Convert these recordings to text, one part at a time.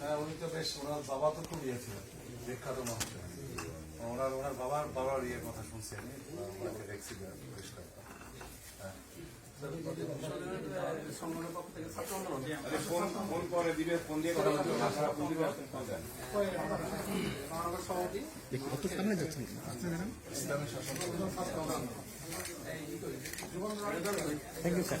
হ্যাঁ উনি তো বেশ ওনার বাবা তো খুব ইয়ে ছিলেন বিখ্যাত মানুষ ওনার ওনার বাবার বাবার ইয়ে কথা শুনছি আমি দেখছি বেশ। দিবে ফোন দেন। ইসলামী শাসন স্যার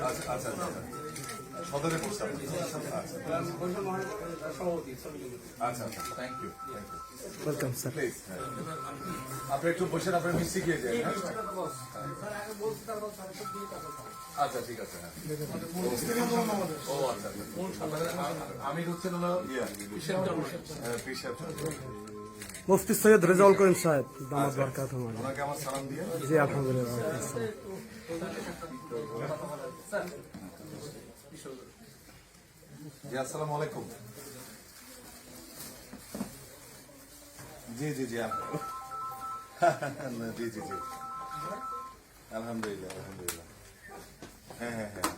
আচ্ছা আচ্ছা আচ্ছা। সদরে আপনি? আচ্ছা thank you welcome sir please আপনি একটু বসেন আপনার মিষ্টি খেয়ে যান আচ্ছা ঠিক আছে হ্যাঁ। ও আচ্ছা আচ্ছা। আমি হচ্ছেন হলো ইয়ে। মুফতি সৈয়দ রেজাউল করিম সাহেব দামাত বরকাত জি আলহামদুলিল্লাহ জি আসসালামু আলাইকুম। জি জি জি জি জি জি। আলহামদুলিল্লাহ আলহামদুলিল্লাহ। হ্যাঁ হ্যাঁ হ্যাঁ।